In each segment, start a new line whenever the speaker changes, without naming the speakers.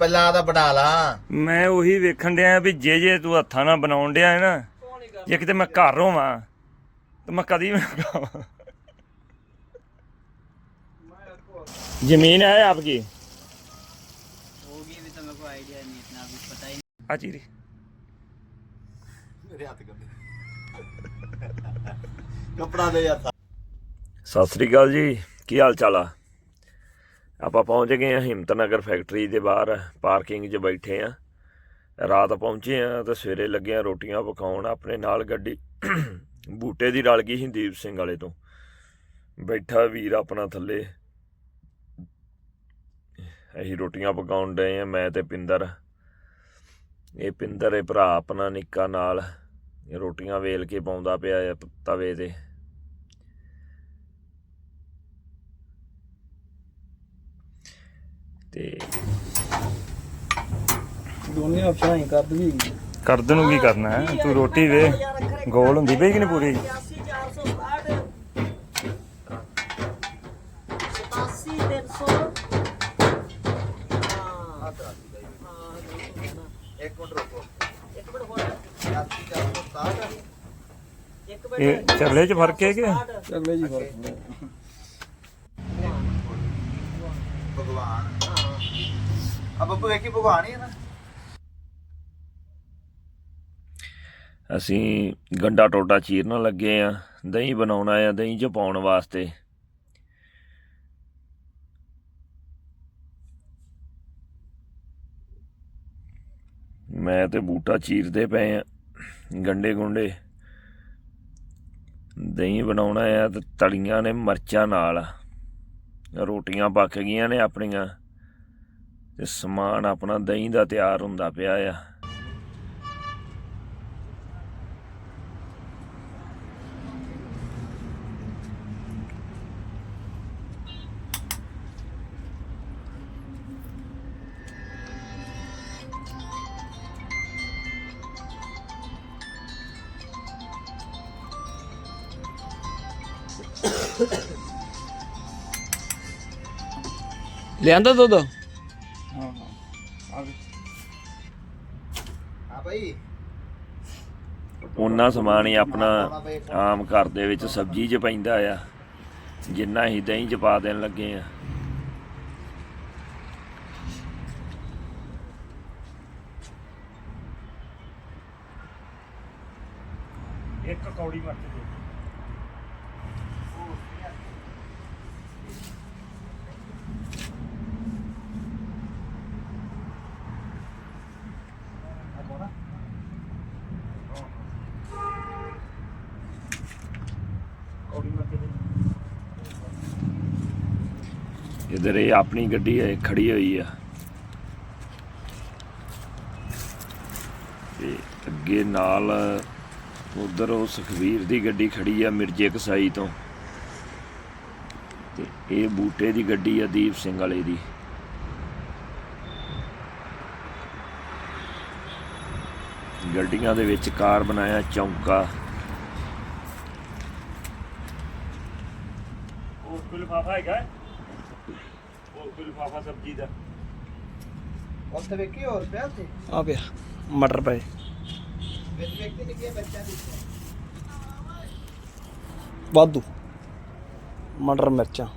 ਪਹਿਲਾਂ ਤਾਂ ਬਣਾ ਲਾ
ਮੈਂ ਉਹੀ ਵੇਖਣ ਡਿਆ ਵੀ ਜੇ ਜੇ ਤੂੰ ਹੱਥਾਂ ਨਾਲ ਬਣਾਉਣ ਡਿਆ ਹੈ ਨਾ ਜੇ ਕਿਤੇ ਮੈਂ ਘਰ ਹੋਵਾਂ ਤਾਂ ਮੈਂ ਕਦੀ ਵੀ ਨਾ ਖਾਵਾਂ ਜ਼ਮੀਨ ਹੈ ਆਪਕੀ
होगी भी तो मेरे को आइडिया नहीं इतना अभी पता ही
ਆ ਚੀਰੀ
ਮੇਰੇ ਹੱਥ ਗੰਦੇ ਕਪੜਾ ਦੇ ਯਾਰ
ਸਤਿ ਸ੍ਰੀ ਅਕਾਲ ਜੀ ਕੀ ਹਾਲ ਚਾਲ ਆ ਆਪਾਂ ਪਹੁੰਚ ਗਏ ਆ ਹਿੰਮਤ ਨਗਰ ਫੈਕਟਰੀ ਦੇ ਬਾਹਰ ਪਾਰਕਿੰਗ 'ਚ ਬੈਠੇ ਆ ਰਾਤ ਪਹੁੰਚੇ ਆ ਤੇ ਸਵੇਰੇ ਲੱਗੇ ਆ ਰੋਟੀਆਂ ਪਕਾਉਣ ਆਪਣੇ ਨਾਲ ਗੱਡੀ। ਬੂਟੇ ਦੀ ਰਲ ਗਈ ਸੀ ਦੀਪ ਸਿੰਘ ਵਾਲੇ ਤੋਂ। ਬੈਠਾ ਵੀਰ ਆਪਣਾ ਥੱਲੇ। ਅਸੀਂ ਰੋਟੀਆਂ ਪਕਾਉਣ ਡਏ ਆ ਮੈਂ ਤੇ ਪਿੰਦਰ। ਇਹ ਪਿੰਦਰ ਇਹ ਭਰਾ ਆਪਣਾ ਨਿੱਕਾ ਨਾਲ। ਰੋਟੀਆਂ ਵੇਲ ਕੇ ਪਾਉਂਦਾ ਪਿਆ ਆ ਤਵੇ ਤੇ। ਤੇ
ਦੋਨੇ ਆਪਸ਼ਨ ਹੀ ਕਰ ਦਵੀ
ਕਰਦ ਨੂੰ ਕੀ ਕਰਨਾ ਹੈ? ਤੂੰ ਰੋਟੀ ਵੇ ਗੋਲ ਹੁੰਦੀ ਪਈ ਕਿ ਨਹੀਂ ਪੂਰੀ?
ਇੱਕ ਮਿੰਟ ਰੁਕੋ ਇੱਕ ਮਿੰਟ ਹੋਰ
ਇਹ ਚੱਲੇ 'ਚ ਫ਼ਰਕ ਹੈ ਕਿ?
ਅਗਲੇ ਜੀ ਫ਼ਰਕ
ਭਗਵਾਨ। ਆ ਬੱਬੂ ਵੇਖੀ
ਅਸੀਂ ਗੰਡਾ ਟੋਟਾ ਚੀਰਨ ਲੱਗੇ ਆ, ਦਹੀਂ ਬਣਾਉਣਾ ਆ, ਦਹੀਂ 'ਚ ਪਾਉਣ ਵਾਸਤੇ। ਮੈਂ ਤੇ ਬੂਟਾ ਚੀਰਦੇ ਪਏ ਆ, ਗੰਡੇ ਗੁੰਡੇ। ਦਹੀਂ ਬਣਾਉਣਾ ਆ ਤੇ ਤਲੀਆਂ ਨੇ ਮਰਚਾਂ ਨਾਲ। ਰੋਟੀਆਂ ਪੱਕ ਗਈਆਂ ਨੇ ਆਪਣੀਆਂ। ਤੇ ਸਮਾਨ ਆਪਣਾ ਦਹੀਂ ਦਾ ਤਿਆਰ ਹੁੰਦਾ ਪਿਆ ਆ।
ਲਿਆਂਦਾ ਦੁੱਧ?
ਭਾਈ
ਉਹਨਾਂ ਸਮਾਨ ਹੀ ਆਪਣਾ ਆਮ ਘਰ ਦੇ ਵਿੱਚ ਸਬਜ਼ੀ 'ਚ ਪੈਂਦਾ ਆ। ਜਿੰਨਾ ਹੀ ਦਹੀਂ 'ਚ ਪਾ ਦੇਣ ਲੱਗੇ ਆ। ਇੱਕ ਕੌੜੀ ਮਰਚ ਦੇ ਇਧਰ ਇਹ ਆਪਣੀ ਗੱਡੀ ਹੈ ਖੜੀ ਹੋਈ ਆ। ਤੇ ਅੱਗੇ ਨਾਲ ਉਧਰ ਉਹ ਸੁਖਵੀਰ ਦੀ ਗੱਡੀ ਖੜੀ ਆ ਮਿਰਜੇ ਕਸਾਈ ਤੋਂ। ਤੇ ਇਹ ਬੂਟੇ ਦੀ ਗੱਡੀ ਆ ਦੀਪ ਸਿੰਘ ਵਾਲੇ ਦੀ। ਗੱਡੀਆਂ ਦੇ ਵਿੱਚ ਕਾਰ ਬਣਾਇਆ ਚੌਂਕਾ। ਉਹ ਕੋਈ ਲਿਫਾਫਾ ਹੈਗਾ। ਕੋਈ ਲਿਫਾਫਾ ਸਬਜ਼ੀ ਦਾ।
ਉੱਥੇ ਵੇਖੀ ਹੋਰ ਪਿਆ ਸੀ
ਆ ਪਿਆ ਮਟਰ ਪਏ।
ਵਿੱਚ ਵੇਖੀ ਬੱਚਾ
ਵਾਧੂ। ਮਟਰ ਮਿਰਚਾਂ।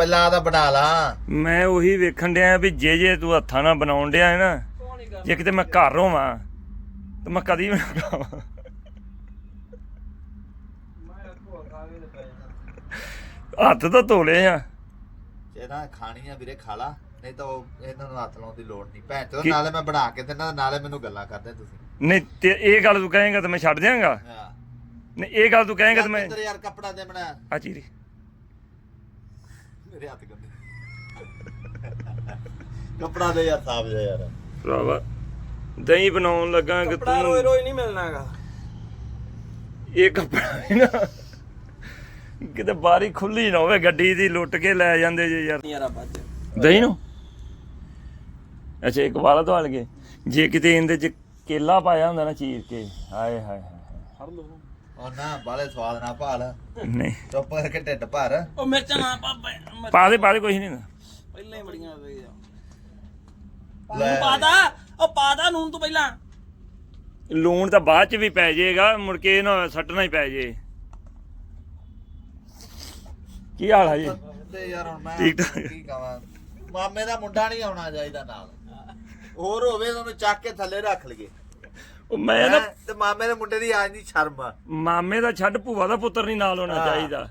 ਪਹਿਲਾਂ ਤਾਂ ਬਣਾ ਲਾ।
ਮੈਂ ਉਹੀ ਵੇਖਣ ਡਿਆ ਵੀ ਜੇ ਜੇ ਤੂੰ ਹੱਥਾਂ ਨਾਲ ਬਣਾਉਣ ਡਿਆ ਹੈ ਨਾ ਜੇ ਕਿਤੇ ਮੈਂ ਘਰ ਹੋਵਾਂ ਤਾਂ ਮੈਂ ਕਦੀ ਵੀ ਨਾ ਖਾਵਾਂ। ਹੱਥ ਤਾਂ ਧੋਲੇ ਆ।
ਜੇ ਨਾ ਖਾਣੀ ਆ ਵੀਰੇ ਖਾ ਲਾ। ਨਹੀਂ ਤਾਂ ਉਹ ਇਹਨਾਂ ਨੂੰ ਹੱਥ ਲਾਉਣ ਦੀ ਲੋੜ ਨਹੀਂ। ਭੈਣ ਚੋ
ਕੀ-
ਨਾਲੇ ਮੈਂ ਬਣਾ ਕੇ ਦਿੰਦਾ ਨਾਲੇ ਮੈਨੂੰ ਗੱਲਾਂ ਕਰਦੇ ਤੁਸੀਂ।
ਨਹੀਂ ਤੇ ਇਹ ਗੱਲ ਤੂੰ ਕਹੇਂਗਾ ਤਾਂ ਮੈਂ ਛੱਡ ਦਿਆਂਗਾ?
ਹਾਂ।
ਨਹੀਂ ਇਹ ਗੱਲ ਤੂੰ ਕਹੇਂਗਾ ਤਾਂ ਮੈਂ
ਯਾਰ ਕੱਪੜਾ ਦੇ ਬਣਾ
ਆ ਚੀਰੀ।
ਮੇਰੇ ਹੱਥ ਗੰਦੇ। ਕੱਪੜਾ ਦੇ ਯਾਰ ਸਾਫ਼ ਜਿਹਾ ਯਾਰ।
ਭਰਾਵਾ ਦਹੀਂ ਬਣਾਉਣ ਲੱਗਾ ਕਿ
ਕਪੜਾ ਰੋਈ
ਤੂੰ
ਨਹੀਂ ਮਿਲਣਾਗਾ
ਇਹ ਕੱਪੜਾ ਵੀ ਨਾ ਕਿਤੇ ਬਾਰੀ ਖੁੱਲੀ ਨਾ ਹੋਵੇ ਗੱਡੀ ਦੀ ਲੁੱਟ ਕੇ ਲੈ ਜਾਂਦੇ ਜੇ ਯਾਰ।
ਯਾਰਾ ਬੱਜ
ਦਹੀਂ ਨੂੰ? ਅੱਛਾ ਇੱਕ ਵਾਲਾ ਤੋਂ ਗਏ ਜੇ ਕਿਤੇ ਇਹਦੇ ਚ ਕੇਲਾ ਪਾਇਆ ਹੁੰਦਾ ਨਾ ਚੀਰ ਕੇ ਹਾਏ ਹਾਏ ਹਾਏ
ਉਹ ਨਾ ਬਾਲੇ ਸਵਾਦ ਨਾ ਭਾਲ।
ਨਹੀਂ।
ਚੁੱਪ ਕਰਕੇ ਢਿੱਡ ਭਰ।
ਉਹ ਮਿਰਚਾਂ ਨਾ ਪਾਪਾ
ਪਾ ਦੇ ਪਾ ਦੇ ਕੁਛ ਨਹੀਂ
ਪਹਿਲਾਂ ਹੀ ਬੜੀਆਂ ਹੋ ਗਈਆਂ।
ਲੈ।
ਪਾਦਾ ਉਹ ਪਾਦਾ ਨੂਨ ਤੋਂ ਪਹਿਲਾਂ।
ਲੂਣ ਤਾਂ ਬਾਅਦ ਚ ਵੀ ਪੈ ਜਾਏਗਾ ਮੁੜ ਕੇ ਇਹ ਨਾ ਸੱਟਣਾ ਹੀ ਪੈ ਜੇ। ਕੀ ਹਾਲ ਆ ਜੀ?
ਤੇ ਯਾਰ ਹੁਣ ਮੈਂ
ਠੀਕ ਠਾਕ।
ਕੀ ਕਹਾਂ ਮਾਮੇ ਦਾ ਮੁੰਡਾ ਨਹੀਂ ਆਉਣਾ ਚਾਹੀਦਾ ਨਾਲ। ਹੋਰ ਹੋਵੇ ਤਾਂ ਉਹਨੂੰ ਚੱਕ ਕੇ ਥੱਲੇ ਰੱਖ ਲਈਏ।
ਉਹ ਮੈਂ ਨਾ
ਹੈਂ? ਤੇ ਮਾਮੇ ਦੇ ਮੁੰਡੇ ਦੀ ਆਜ ਨਹੀਂ ਸ਼ਰਮ ਆ।
ਮਾਮੇ ਦਾ ਛੱਡ ਭੂਆ ਦਾ ਪੁੱਤਰ ਨਹੀਂ ਨਾਲ ਹੋਣਾ
ਹਾਂ।
ਚਾਹੀਦਾ।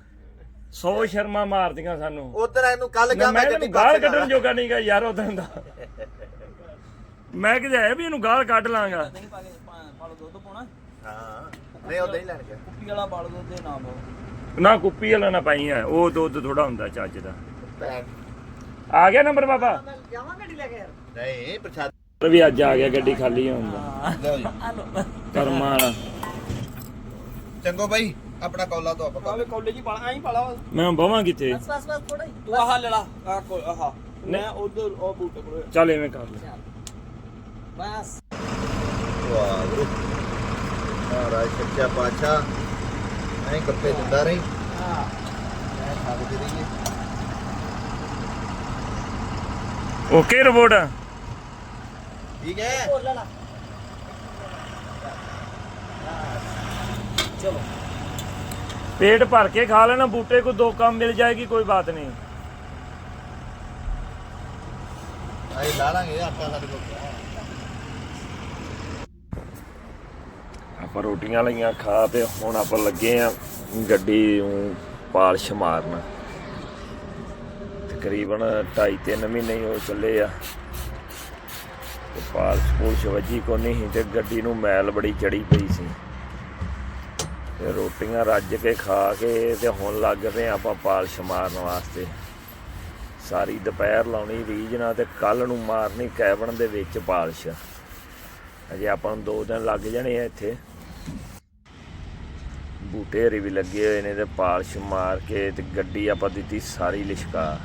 ਸੌ ਸ਼ਰਮਾ ਮਾਰਦੀਆਂ ਸਾਨੂੰ।
ਉਧਰ ਇਹਨੂੰ ਕੱਲ ਗਿਆ
ਮੈਂ
ਮੈਂ
ਇਹਨੂੰ
ਗੱਡੀ
ਗਾਲ ਕੱਢਣ ਜੋਗਾ ਨਹੀਂ ਗਾ ਯਾਰ ਉਦੋਂ ਦਾ। ਮੈਂ ਕਿਹਾ ਹੈ ਵੀ ਇਹਨੂੰ ਗਾਲ ਕੱਢ ਲਾਂਗਾ।
ਨਹੀਂ ਪਾ ਕੇ ਪਾ ਪਾ ਲਓ ਦੁੱਧ ਪਾਉਣਾ।
ਹਾਂ ਨਹੀਂ ਉਹ ਨਹੀਂ ਲੈਣ ਗਿਆ।
ਕੁੱਪੀ ਵਾਲਾ ਲਓ ਦੁੱਧ ਦੇ ਨਾ ਪਾਓ।
ਨਾ ਕੁੱਪੀ ਵਾਲਾ ਨਾ ਪਾਈ ਆ। ਉਹ ਦੁੱਧ ਥੋੜਾ ਹੁੰਦਾ ਚੱਜ ਦਾ।
ਭੈਣ।
ਆ ਗਿਆ ਨੰਬਰ ਬਾਬਾ।
ਨਹੀਂ ਪ੍ਰਸ਼ਾਦ
ਵੀ ਅੱਜ ਆ ਗਿਆ ਗੱਡੀ ਖਾਲੀ ਹੁੰਦਾ
ਲਓ ਜੀ।
ਕਰਮਾਂ ਵਾਲਾ।
ਚੰਗੋ ਬਾਈ ਆਪਣਾ ਕੌਲਾ ਤੋਂ ਆਪਾਂ
ਆਵੇ ਕਾਲਜ ਹੀ ਪਾਲਾ ਐਂ ਪਾਲਾ।
ਮੈਂ ਬਵਾਂ ਕਿੱਥੇ?
ਤੂੰ ਆਹ ਲੈ ਲਾ ਆਹ ਕੋ ਆਹ। ਮੈਂ ਉਧਰ ਉਹ ਬੂਟੇ ਕੋਲ
ਚੱਲ ਐਵੇਂ ਕਰ ਲੈ।
ਬਸ।
ਵਾਹਿਗੁਰੂ। ਮਹਾਰਾਜ ਸੱਚਾ ਪਾਤਸ਼ਾਹ ਐਂ ਕੱਪੇ ਦਿੰਦਾ ਰਹੀ।
ਹਾਂ।
ਐਂ ਖਾਦੇ ਰਹੀਏ
ਓਕੇ ਰਿਪੋਰਟ
ਠੀਕ ਹੈ।
ਲੈ ਲਾ ਚਲੋ।
ਪੇਟ ਭਰ ਕੇ ਖਾ ਲੈਣਾ ਬੂਟੇ ਕੋ ਦੋ ਕੰਮ ਮਿਲ ਜਾਏਗੀ ਕੋਈ ਬਾਤ ਨਹੀਂ।
ਆਈ ਲਾ ਲਾਂਗੇ ਆਟਾ ਸਾਡੇ ਕੋਲ ਪਿਆ।
ਆਪਾਂ ਰੋਟੀਆਂ ਲਈਆਂ ਖਾ ਤੇ ਹੁਣ ਆਪਾਂ ਲੱਗੇ ਆ ਗੱਡੀ ਨੂੰ ਪਾਲਿਸ਼ ਮਾਰਨ। ਤਕਰੀਬਨ 2.5 3 ਮਹੀਨੇ ਹੋ ਚੱਲੇ ਆ। ਤੇ ਪਾਲਿਸ਼ ਪੂਲਿਸ਼ ਵੱਜੀ ਕੋ ਨਹੀਂ ਸੀ ਤੇ ਗੱਡੀ ਨੂੰ ਮੈਲ ਬੜੀ ਚੜੀ ਪਈ ਸੀ। ਤੇ ਰੋਟੀਆਂ ਰੱਜ ਕੇ ਖਾ ਕੇ ਤੇ ਹੁਣ ਲੱਗ ਪਏ ਆਪਾਂ ਪਾਲਸ਼ ਮਾਰਨ ਵਾਸਤੇ। ਸਾਰੀ ਦੁਪਹਿਰ ਲਾਉਣੀ ਰੀਝ ਤੇ ਕੱਲ ਨੂੰ ਮਾਰਨੀ ਕੈਬਨ ਦੇ ਵਿੱਚ ਪਾਲਸ਼। ਅਜੇ ਆਪਾਂ ਨੂੰ ਦੋ ਦਿਨ ਲੱਗ ਜਾਣੇ ਆ ਇੱਥੇ। ਬੂਟੇ ਹਰੀ ਵੀ ਲੱਗੇ ਹੋਏ ਨੇ ਤੇ ਪਾਲਸ਼ ਮਾਰ ਕੇ ਤੇ ਗੱਡੀ ਆਪਾਂ ਦਿੱਤੀ ਸਾਰੀ ਲਿਸ਼ਕਾ।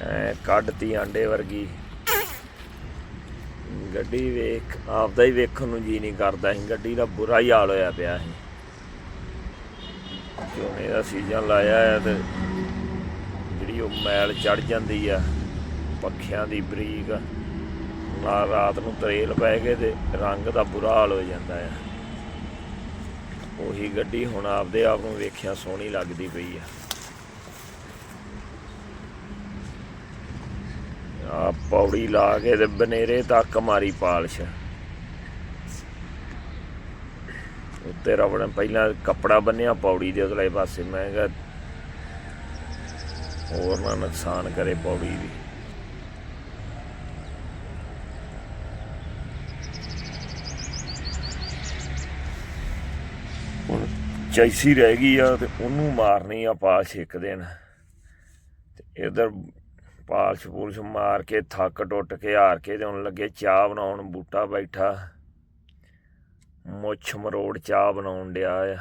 ਐ ਕੱਢਤੀ ਆਂਡੇ ਵਰਗੀ। ਗੱਡੀ ਵੇਖ, ਆਪਦਾ ਹੀ ਵੇਖਣ ਨੂੰ ਜੀ ਨਹੀਂ ਕਰਦਾ ਸੀ। ਗੱਡੀ ਦਾ ਬੁਰਾ ਹੀ ਹਾਲ ਹੋਇਆ ਪਿਆ ਸੀ। ਝੋਨੇ ਦਾ ਸੀਜ਼ਨ ਲਾਇਆ ਹੈ ਤੇ ਜਿਹੜੀ ਉਹ ਮੈਲ ਚੜ ਜਾਂਦੀ ਆ, ਪੱਖਿਆਂ ਦੀ ਬਰੀਕ ਨਾ ਰਾਤ ਨੂੰ ਤਰੇਲ ਪੈ ਗਏ ਤੇ ਰੰਗ ਦਾ ਬੁਰਾ ਹਾਲ ਹੋ ਜਾਂਦਾ ਆ। ਉਹੀ ਗੱਡੀ ਹੁਣ ਆਪਦੇ ਆਪ ਨੂੰ ਵੇਖਿਆ ਸੋਹਣੀ ਲੱਗਦੀ ਪਈ ਆ। ਆ ਪੌੜੀ ਲਾ ਕੇ ਤੇ ਬਨੇਰੇ ਤੱਕ ਮਾਰੀ ਪਾਲਿਸ਼। ਉੱਤੇ ਰਵਣ ਪਹਿਲਾਂ ਕੱਪੜਾ ਬੰਨਿਆ ਪੌੜੀ ਦੇ ਉਤਲੇ ਪਾਸੇ। ਮੈਂ ਕਿਹਾ ਹੋਰ ਨਾ ਨੁਕਸਾਨ ਕਰੇ ਪੌੜੀ ਦੀ। ਹੁਣ ਚੈਸੀ ਰਹਿ ਗਈ ਆ ਤੇ ਉਹਨੂੰ ਮਾਰਨੀ ਆ ਪਾਲਿਸ਼ ਇੱਕ ਦਿਨ। ਤੇ ਇਧਰ ਪਾਲਿਸ਼ ਪੂਲਿਸ਼ ਮਾਰ ਕੇ ਥੱਕ ਟੁੱਟ ਕੇ ਹਾਰ ਕੇ ਤੇ ਹੁਣ ਲੱਗੇ ਚਾਹ ਬਣਾਉਣ ਬੂਟਾ ਬੈਠਾ। ਮੁੱਛ ਮਰੋੜ ਚਾਹ ਬਣਾਉਣ ਡਿਆ ਆ।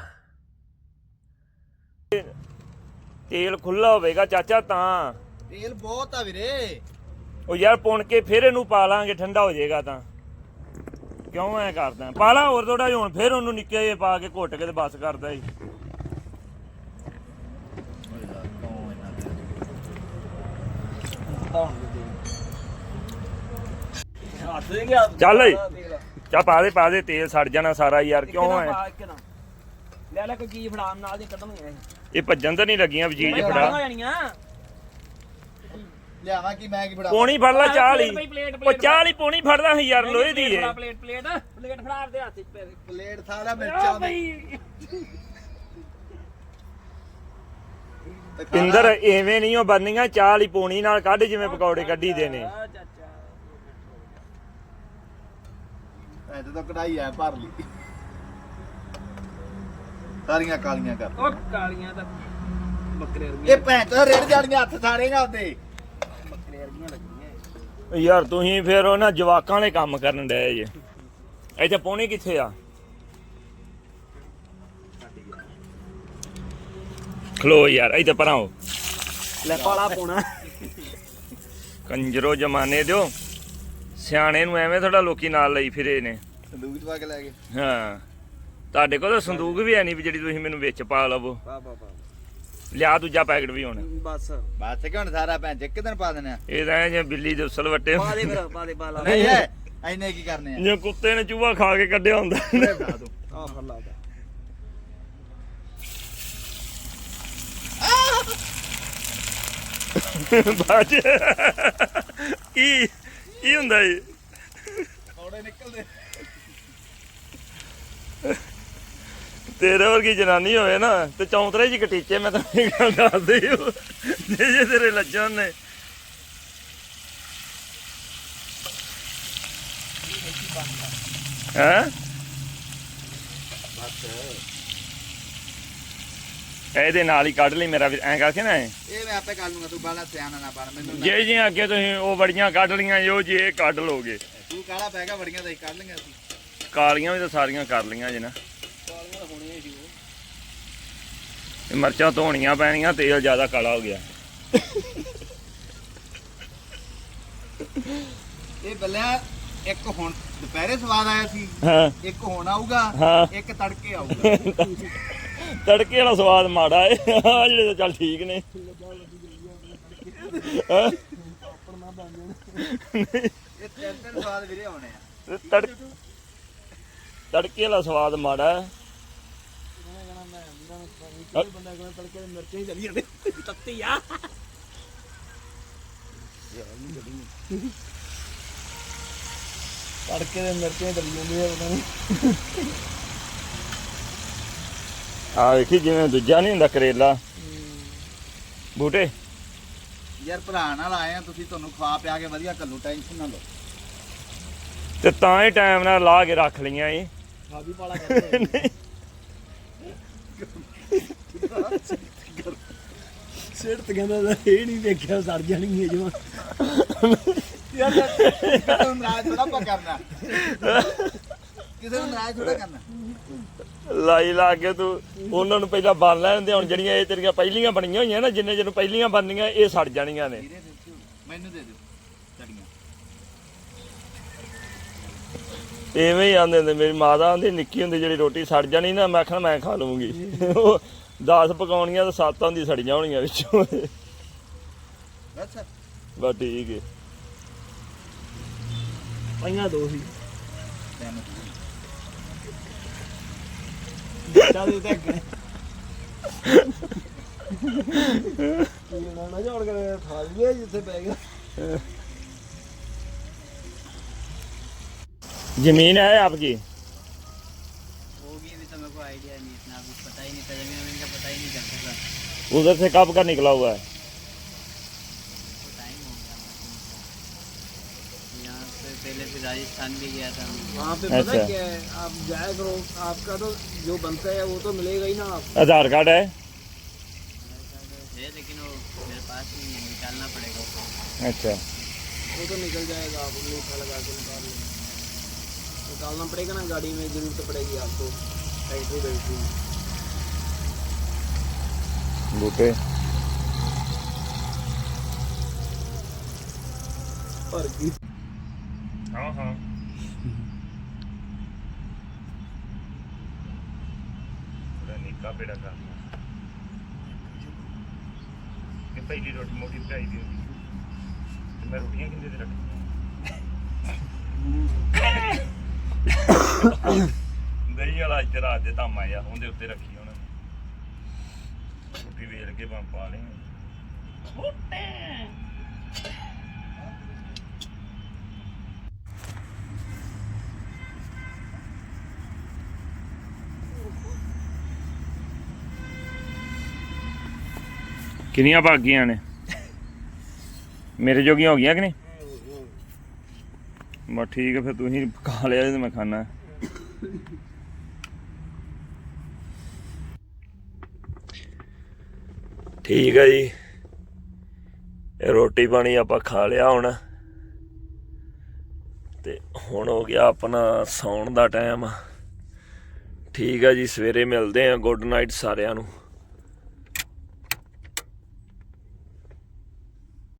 ਤੇਲ ਖੁੱਲਾ ਹੋਵੇਗਾ ਚਾਚਾ ਤਾਂ।
ਤੇਲ ਬਹੁਤ ਆ ਵੀਰੇ।
ਉਹ ਯਾਰ ਪੁਣ ਕੇ ਫਿਰ ਇਹਨੂੰ ਪਾ ਲਾਂਗੇ ਠੰਡਾ ਹੋ ਜਾਏਗਾ ਤਾਂ। ਕਿਉਂ ਐ ਕਰਦਾ? ਪਾ ਲਾ ਹੋਰ ਥੋੜਾ ਹੁਣ ਫਿਰ ਉਹਨੂੰ ਨਿੱਕੇ ਜਿਹੇ ਪਾ ਕੇ ਘੁੱਟ ਕੇ ਤੇ ਬਸ ਕਰਦਾ ਈ
ਹੱਥ ਦੇ ਗਿਆ
ਚੱਲ ਓਏ। ਚਾ ਪਾ ਦੇ ਪਾ ਦੇ ਤੇਲ ਸੜ ਜਾਣਾ ਸਾਰਾ ਯਾਰ ਕਿਉਂ ਐ?
ਲੈ ਲੈ ਕੋਈ ਚੀਜ਼ ਫੜਾ ਨਾਲ ਦੀ ਕਦਮ ਹੈ
ਇਹ। ਭੱਜਣ ਤਾਂ ਨਹੀਂ ਲੱਗੀਆਂ ਵਜੀਜ
ਹੋ
ਫੜਾ।
ਜਾਣੀਆਂ
ਲਿਆਵਾਂ ਕੀ ਮੈਂ ਕੀ ਫੜਾ
ਪੋਣੀ ਫੜ ਲੈ ਚਾਹ ਲਈ ਉਹ ਚਾਹ ਲਈ ਪੋਣੀ ਫੜਦਾ ਸੀ ਯਾਰ ਲੋਹੇ ਦੀ ਏ।
Plate plate. ਪਲੇਟ ਫੜਾ ਆਪਦੇ ਹੱਥ 'ਚ ਪੈ
ਪਲੇਟ ਸਾਰਾ ਮਿਰਚਾਂ ਦੀ।
ਇੰਦਰ ਐਵੇਂ ਨਹੀਂ ਉਹ ਬੰਨੀਆਂ ਚਾਹ ਲਈ ਪੋਣੀ ਨਾਲ ਕੱਢ ਜਿਵੇਂ ਪਕੌੜੇ ਕੱਢੀ ਦੇ ਨੇ।
ਮੈਂ ਤਾਂ ਕਢਾਈ ਐ ਭਰ ਲਈ। ਸਾਰੀਆਂ ਕਾਲੀਆਂ ਕਰ
ਉਹ ਕਾਲੀਆਂ ਤਾਂ ਬੱਕਰੇ ਵਰਗੀਆਂ
ਇਹ ਭੈਣ ਤਾਂ ਰੇੜ ਜਾਣੀਆਂ ਹੱਥ ਸਾਰੇ ਨਾ ਉਹਦੇ
ਬੱਕਰੇ ਵਰਗੀਆਂ ਲੱਗੀਆਂ
ਯਾਰ ਤੁਸੀਂ ਫਿਰ ਉਹਨਾਂ ਜਵਾਕਾਂ ਵਾਲੇ ਕੰਮ ਕਰਨ ਡਏ ਜੇ। ਇੱਥੇ ਪੌਣੀ ਕਿੱਥੇ ਆ? ਖਲੋ ਯਾਰ ਇੱਥੇ ਪਰਾਂ
ਲੈ ਪਾਲਾ ਪੋਣਾ।
ਕੰਜਰੋ ਜਮਾਨੇ ਦਿਓ। ਸਿਆਣੇ ਨੂੰ ਐਵੇਂ ਥੋੜਾ ਲੋਕੀ ਨਾਲ ਲਈ ਫਿਰੇ ਨੇ।
ਸੰਦੂਕ ਚ ਪਾ ਕੇ ਲੈ ਗਏ।
ਹਾਂ। ਤੁਹਾਡੇ ਕੋਲ ਤਾਂ ਸੰਦੂਕ ਵੀ ਹੈ ਨਹੀਂ ਵੀ ਜਿਹੜੀ ਤੁਸੀਂ ਮੈਨੂੰ ਵਿੱਚ ਪਾ ਲਵੋ।
ਪਾ ਪਾ ਪਾ।
ਲਿਆ ਦੂਜਾ ਪੈਕਟ ਵੀ ਹੁਣ।
ਬਸ।
ਬਾਤ ਕਿ ਹੁਣ ਸਾਰਾ ਭੈਣ ਇੱਕ ਦਿਨ ਪਾ ਦੇਣਾ
ਇਹ ਤਾਂ ਐਂ ਜਿਵੇਂ ਬਿੱਲੀ ਦੇ ਉਸਲ ਵੱਟੇ
ਪਾ ਦੇ ਫਿਰ ਪਾ ਦੇ ਬਾਲਾ
ਨਹੀਂ ਹੈ ਐਨੇ ਕੀ ਕਰਨੇ ਆ?
ਜਿਵੇਂ ਕੁੱਤੇ ਨੇ ਚੂਹਾ ਖਾ ਕੇ ਕੱਢਿਆ ਹੁੰਦਾ।
ਆ ਫੜ ਲਾ ਦੇ।
ਬਾਜ। ਕੀ? ਕੀ ਹੁੰਦਾ ਇਹ?
ਥੋੜੇ ਨਿਕਲਦੇ।
ਤੇਰੇ ਵਰਗੀ ਜਨਾਨੀ ਹੋਵੇ ਨਾ ਤੇ ਚੌਂਤਰੇ ਜੀ ਕਟੀਚੇ ਮੈਂ ਤਾਂ ਇਹ ਗੱਲ ਦੱਸਦੀ ਹਾਂ। ਜੇ ਜੇ ਤੇਰੇ ਲੱਜਣ ਨੇ। ਹੈ? ਇਹਦੇ ਨਾਲ ਹੀ ਕੱਢ ਲਈ ਮੇਰਾ ਵੀ ਐਂ ਕਰਕੇ ਨਾ ਇਹ।
ਇਹ ਮੈਂ ਆਪੇ ਕਰ ਲੂੰਗਾ ਤੂੰ ਬਾਲਾ ਸਿਆਣਾ ਨਾ ਬਣ ਮੈਨੂੰ ਨਾ-
ਜੇ ਜੇ ਅੱਗੇ ਤੁਸੀਂ ਉਹ ਬੜੀਆਂ ਕੱਢ ਲੀਆਂ ਜੋ ਜੇ ਇਹ ਕੱਢ ਲੋਗੇ।
ਤੂੰ ਕਾਲਾ ਪੈ ਗਿਆ ਬੜੀਆਂ ਤਾਂ ਕੱਢ ਲਈਆਂ ਅਸੀਂ
ਕਾਲੀਆਂ ਵੀ ਤਾਂ ਸਾਰੀਆਂ ਕਰ ਲੀਆਂ ਜੇ ਨਾ। ਇਹ ਮਿਰਚਾਂ ਧੋਣੀਆਂ ਪੈਣੀਆਂ ਤੇਲ ਜ਼ਿਆਦਾ ਕਾਲਾ ਹੋ ਗਿਆ।
ਇਹ ਬੱਲਿਆ ਇੱਕ ਹੁਣ ਦੁਪਹਿਰੇ ਸਵਾਦ ਆਇਆ ਸੀ
ਹਾਂ।
ਇੱਕ ਹੁਣ ਆਊਗਾ
ਹਾਂ।
ਇੱਕ ਤੜਕੇ ਆਊਗਾ।
ਤੜਕੇ ਵਾਲਾ ਸਵਾਦ ਮਾੜਾ ਏ। ਆ ਜਿਹੜੇ ਤਾਂ ਚੱਲ ਠੀਕ ਨੇ। ਹੈਂ?
ਇਹ ਤਿੰਨ ਤਿੰਨ ਸਵਾਦ ਵੀਰੇ ਆਉਣੇ ਆ
ਤੜ ਤੜਕੇ ਵਾਲਾ ਸਵਾਦ ਮਾੜਾ ਹੈ
ਬੰਦਾ ਕਹਿੰਦਾ ਤੜਕੇ ਦੇ ਮਿਰਚਾਂ ਹੀ ਚਲੀ ਜਾਂਦੇ। ਤੱਤੀ ਆ। ਤੜਕੇ ਦੇ ਮਿਰਚਾਂ ਹੀ ਚਲੀ ਜਾਂਦੇ ਆ ਪਤਾ ਨਹੀਂ
ਆ ਵੇਖੀ ਜਿਵੇਂ ਦੂਜਾ ਨਹੀਂ ਹੁੰਦਾ ਕਰੇਲਾ। ਬੂਟੇ।
ਯਾਰ ਭਰਾ ਨਾਲ ਆਏ ਆ ਤੁਸੀਂ ਤੁਹਾਨੂੰ ਖਵਾ ਪਿਆ ਕੇ ਵਧੀਆ ਕੱਲੂ ਟੈਨਸ਼ਨ ਨਾ ਲਓ।
ਤੇ ਤਾਂ ਹੀ ਟਾਈਮ ਨਾਲ ਲਾ ਕੇ ਰੱਖ ਲਈਆਂ ਏ
ਆ ਵੀ ਪਾਲਾ ਕਰਦੇ ਸਿਰ ਤੇ ਕਹਿੰਦਾ ਇਹ ਨਹੀਂ ਦੇਖਿਆ ਸੜ ਜਾਣਗੀਆਂ ਜਮਾ
ਯਾਰ ਨੂੰ ਨਾਰਾਜ਼ ਥੋੜਾ ਕਰਨਾ। ਕਿਸੇ ਨੂੰ ਨਾਰਾਜ਼ ਥੋੜਾ ਕਰਨਾ।
ਲਾਈ ਲਾ ਕੇ ਤੂੰ ਉਹਨਾਂ ਨੂੰ ਪਹਿਲਾਂ ਬੰਨ ਲੈਣ ਦੇ ਹੁਣ ਜਿਹੜੀਆਂ ਇਹ ਤੇਰੀਆਂ ਪਹਿਲੀਆਂ ਬਣੀਆਂ ਹੋਈਆਂ ਨਾ ਜਿੰਨੇ ਜਿਹਨੂੰ ਪਹਿਲੀਆਂ ਬਣਨੀਆਂ ਇਹ ਸੜ ਜਾਣੀਆਂ ਨੇ।
ਦੇ ਮੈਨੂੰ ਦੇ ਦਿਓ ਚੜੀਆਂ।
ਐਵੇਂ ਹੀ ਆਂਦੇ ਹੁੰਦੇ ਮੇਰੀ ਮਾਤਾ ਆਂਦੀ ਨਿੱਕੀ ਹੁੰਦੀ ਜਿਹੜੀ ਰੋਟੀ ਸੜ ਜਾਣੀ ਨਾ ਮੈਂ ਆਖਣਾ ਮੈਂ ਖਾ ਲਵਾਂਗੀ ਉਹ 10 ਪਕਾਉਣੀਆਂ ਤਾਂ 7 ਹੁੰਦੀ ਸੜੀਆਂ ਹੋਣੀਆਂ ਵਿੱਚੋਂ।
ਅੱਛਾ
ਬਸ ਠੀਕ ਹੈ
ਪਈਆਂ ਦੋ ਸੀ। ਨਾ ਨਾ ਜੋੜ ਕੇ ਖਾ ਲਈਏ ਜਿੱਥੇ ਪੈ ਗਿਆ
ਜ਼ਮੀਨ है आपकी
होगी अभी तो मेरे को आइडिया नहीं इतना अभी पता ही नहीं था जमीन वमीन का पता ही नहीं चलता था
उधर से कब का निकला हुआ है
पहले फिर राजस्थान भी गया था।
वहाँ पे पता
अच्छा।
क्या है? आप जाया करो आपका तो जो बनता है वो तो मिलेगा ही ना आप
आधार कार्ड है?
है लेकिन वो मेरे पास नहीं है निकालना पड़ेगा उसको।
अच्छा।
वो तो निकल जाएगा आप अंगूठा लगा के निकाल लेंगे निकालना पड़ेगा ना गाड़ी में ज़रूरत पड़ेगी आपको फैक्ट्री बैटरी
बूटे।
पर
Aha. ਥੋੜਾ ਨਿੱਕਾ ਬੇੜਾ ਕਰਨਾ ਕਿ ਪਹਿਲੀ ਰੋਟੀ ਮੋਟੀ ਭਰਾਈ ਦੀ ਹੁੰਦੀ ਤੇ ਮੈਂ ਰੋਟੀਆਂ ਕਿੰਨੇ ਦੇ ਰੱਖੀ ਦਹੀਂ ਵਾਲਾ ਇੱਥੇ ਰਾਤ ਦੇ ਧਾਮਾ ਆ ਉਹਦੇ ਉੱਤੇ ਰੱਖੀ ਉਹਨਾਂ ਨੇ ਰੋਟੀ ਵੇਲ ਕੇ ਬੰਪਾ ਲਈ ਬੁੱਟੇ ਕਿੰਨੀਆਂ ਭਾਗੀਆਂ ਨੇ? ਮੇਰੇ ਜੋਗੀਆਂ ਹੋ ਗਈਆਂ ਕਿ ਨਹੀਂ? ਬਸ ਠੀਕ ਹੈ ਫਿਰ ਤੁਸੀਂ ਖਾ ਲਿਆ ਤੇ ਮੈਂ ਖਾਣਾ। ਠੀਕ ਹੈ ਜੀ। ਰੋਟੀ ਪਾਣੀ ਆਪਾਂ ਖਾ ਲਿਆ ਹੁਣ। ਤੇ ਹੁਣ ਹੋ ਗਿਆ ਆਪਣਾ ਸੌਣ ਦਾ ਟਾਈਮ। ਠੀਕ ਹੈ ਜੀ, ਸਵੇਰੇ ਮਿਲਦੇ ਆ। ਗੁੱਡ ਨਾਈਟ ਸਾਰਿਆਂ ਨੂੰ।